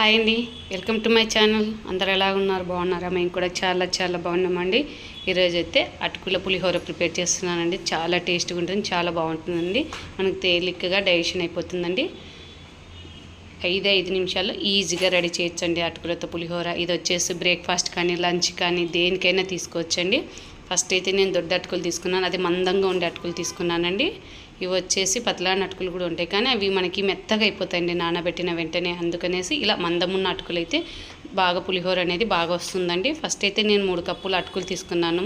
Hi అండి. Welcome to my channel. అందరు ఎలా ఉన్నారు? బాగున్నారా? మేము కూడా చాలా చాలా బాగున్నామండి. ఈరోజు అయితే అటుకుల పులిహోర ప్రిపేర్ చేస్తున్నానండి. చాలా టేస్ట్గా ఉంటుంది చాలా బాగుంటుందండి. మనకు తేలికగా డైజెషన్ అయిపోతుందండి. ఐదు ఐదు నిమిషాల్లో ఈజీగా రెడీ చేయొచ్చండి అటుకులతో పులిహోర. ఇది వచ్చేసి బ్రేక్ఫాస్ట్ కానీ లంచ్ కానీ దేనికైనా తీసుకోవచ్చండి. ఫస్ట్ అయితే నేను దొడ్డ అటుకులు తీసుకున్నాను అది మందంగా ఉండే అటుకులు తీసుకున్నానండి. ఇవి వచ్చేసి పతలాని అటుకులు కూడా ఉంటాయి. కానీ అవి మనకి మెత్తగా అయిపోతాయండి నానబెట్టిన వెంటనే అందుకనేసి ఇలా మందమున్న అటుకులు అయితే బాగా పులిహోర అనేది బాగా వస్తుందండి. ఫస్ట్ అయితే నేను మూడు కప్పులు అటుకులు తీసుకున్నాను.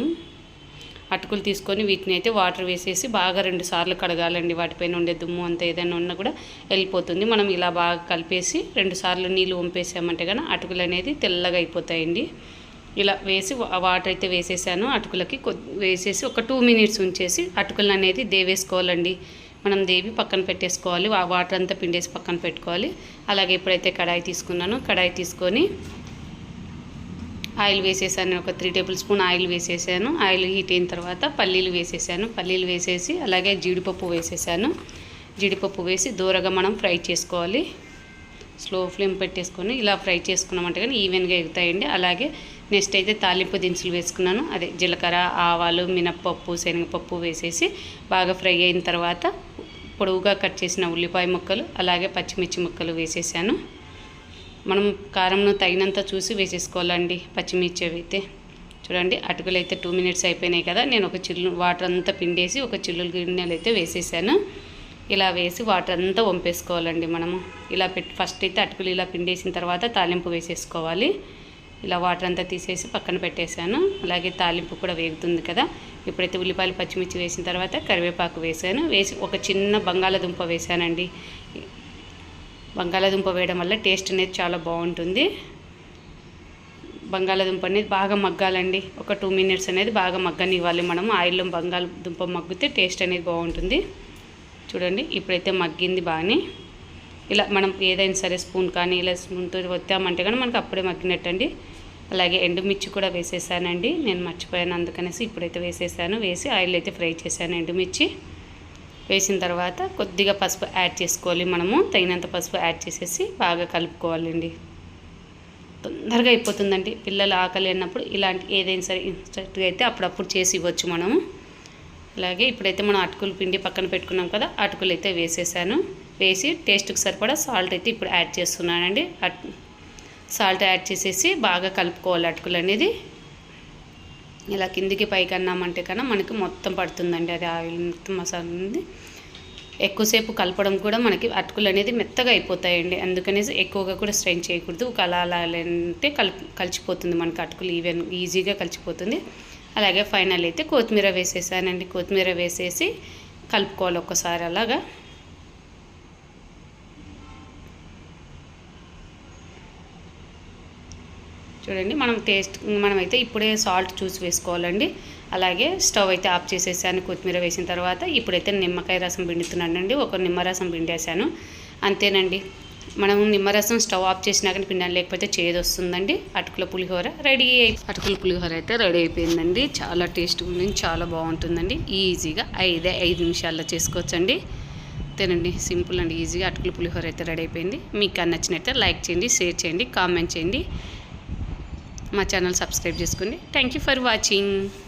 అటుకులు తీసుకొని వీటిని అయితే వాటర్ వేసేసి బాగా రెండు సార్లు కడగాలండి. వాటిపైన ఉండే దుమ్ము అంత ఏదైనా ఉన్నా కూడా వెళ్ళిపోతుంది. మనం ఇలా బాగా కలిపేసి రెండు సార్లు నీళ్ళు వంపేసామంటే కానీ అటుకులు అనేది తెల్లగా అయిపోతాయండి. ఇలా వేసి వాటర్ అయితే వేసేసాను. అటుకులకి వేసేసి ఒక టూ మినిట్స్ ఉంచేసి అటుకులు అనేది దేవేసుకోవాలండి. మనం దేవి పక్కన పెట్టేసుకోవాలి. ఆ వాటర్ అంతా పిండేసి పక్కన పెట్టుకోవాలి. అలాగే ఎప్పుడైతే కడాయి తీసుకున్నానో కడాయి తీసుకొని ఆయిల్ వేసేసాను. ఒక త్రీ టేబుల్ స్పూన్ ఆయిల్ వేసేసాను. ఆయిల్ హీట్ అయిన తర్వాత పల్లీలు వేసేసాను. పల్లీలు వేసేసి అలాగే జీడిపప్పు వేసేసాను. జీడిపప్పు వేసి దూరగా మనం ఫ్రై చేసుకోవాలి. స్లో ఫ్లేమ్ పెట్టేసుకొని ఇలా ఫ్రై చేసుకున్నామంటే కానీ ఈవెన్గా ఎగుతాయండి. అలాగే నెక్స్ట్ అయితే తాలింపు దినుసులు వేసుకున్నాను. అదే జీలకర్ర ఆవాలు మినప్పప్పు శనగపప్పు వేసేసి బాగా ఫ్రై అయిన తర్వాత పొడవుగా కట్ చేసిన ఉల్లిపాయ ముక్కలు అలాగే పచ్చిమిర్చి ముక్కలు వేసేసాను. మనం కారంను తగినంత చూసి వేసేసుకోవాలండి పచ్చిమిర్చి అవి అయితే. చూడండి అటుకులు అయితే టూ మినిట్స్ అయిపోయినాయి కదా. నేను ఒక చిల్లు వాటర్ అంతా పిండేసి ఒక చిల్లుల గిన్నెలు అయితే వేసేసాను. ఇలా వేసి వాటర్ అంతా వంపేసుకోవాలండి మనము. ఇలా పెట్టి ఫస్ట్ అయితే అటుకులు ఇలా పిండేసిన తర్వాత తాలింపు వేసేసుకోవాలి. ఇలా వాటర్ అంతా తీసేసి పక్కన పెట్టేశాను. అలాగే తాలింపు కూడా వేగుతుంది కదా. ఇప్పుడైతే ఉల్లిపాయలు పచ్చిమిర్చి వేసిన తర్వాత కరివేపాకు వేసాను వేసి ఒక చిన్న బంగాళదుంప వేసానండి బంగాళదుంప వేయడం వల్ల టేస్ట్ అనేది చాలా బాగుంటుంది. బంగాళాదుంప అనేది బాగా మగ్గాలండి. ఒక టూ మినిట్స్ అనేది బాగా మగ్గనివ్వాలి మనం. ఆయిల్లో బంగాళదుంప మగ్గితే టేస్ట్ అనేది బాగుంటుంది. చూడండి ఇప్పుడైతే మగ్గింది బాగానే. ఇలా మనం ఏదైనా సరే స్పూన్ కానీ ఇలా స్పూన్తో వత్తామంటే కానీ మనకు అప్పుడే మగ్గినట్టండి. అలాగే ఎండుమిర్చి కూడా వేసేసానండి. నేను మర్చిపోయాను అందుకనేసి ఇప్పుడైతే వేసేసాను. వేసి ఆయిల్ అయితే ఫ్రై చేశాను ఎండుమిర్చి. వేసిన తర్వాత కొద్దిగా పసుపు యాడ్ చేసుకోవాలి మనము. తగినంత పసుపు యాడ్ చేసేసి బాగా కలుపుకోవాలండి. తొందరగా అయిపోతుందండి. పిల్లలు ఆకలి అన్నప్పుడు ఇలాంటి ఏదైనా సరే ఇన్స్టెంట్గా అయితే అప్పుడప్పుడు చేసి ఇవ్వచ్చు మనము. అలాగే ఇప్పుడైతే మనం అటుకులు పిండి పక్కన పెట్టుకున్నాం కదా అటుకులు అయితే వేసేసాను. వేసి టేస్ట్కి సరిపడా సాల్ట్ అయితే ఇప్పుడు యాడ్ చేస్తున్నానండి. సాల్ట్ యాడ్ చేసేసి బాగా కలుపుకోవాలి అటుకులు అనేది. ఇలా కిందికి పైకి అన్నామంటే కన్నా మనకి మొత్తం పడుతుందండి అది ఆయిల్ మొత్తం మసాలా ఉంది ఎక్కువసేపు కలపడం కూడా మనకి అటుకులు అనేది మెత్తగా అయిపోతాయండి. అందుకనేసి ఎక్కువగా కూడా స్ట్రెయిన్ చేయకూడదు. ఒక అలా అలా అంటే కలిపి కలిసిపోతుంది మనకి అటుకులు ఈవెన్ ఈజీగా కలిసిపోతుంది అలాగే ఫైనల్ అయితే కొత్తిమీర వేసేసానండి. కొత్తిమీర వేసేసి కలుపుకోవాలి ఒక్కసారి అలాగా. చూడండి మనం టేస్ట్ మనమైతే ఇప్పుడే సాల్ట్ చూసి వేసుకోవాలండి. అలాగే స్టవ్ అయితే ఆఫ్ చేసేసాను కొత్తిమీర వేసిన తర్వాత. ఇప్పుడైతే నిమ్మకాయ రసం పిండుతున్నానండి. ఒక నిమ్మరసం పిండేసాను అంతేనండి. మనం నిమ్మరసం స్టవ్ ఆఫ్ చేసినా కానీ పిండాలి లేకపోతే చేదు వస్తుందండి. అటుకుల పులిహోర రెడీ అయి అటుకుల పులిహోర అయితే రెడీ అయిపోయిందండి. చాలా టేస్ట్ ఉంది చాలా బాగుంటుందండి. ఈజీగా ఐదే ఐదు నిమిషాల్లో చేసుకోవచ్చండి. తినండి సింపుల్ అండి ఈజీగా అటుకుల పులిహోర అయితే రెడీ అయిపోయింది. మీకు నచ్చినట్లయితే లైక్ చేయండి షేర్ చేయండి కామెంట్ చేయండి. మా ఛానల్ సబ్స్క్రైబ్ చేసుకోండి. Thank you for watching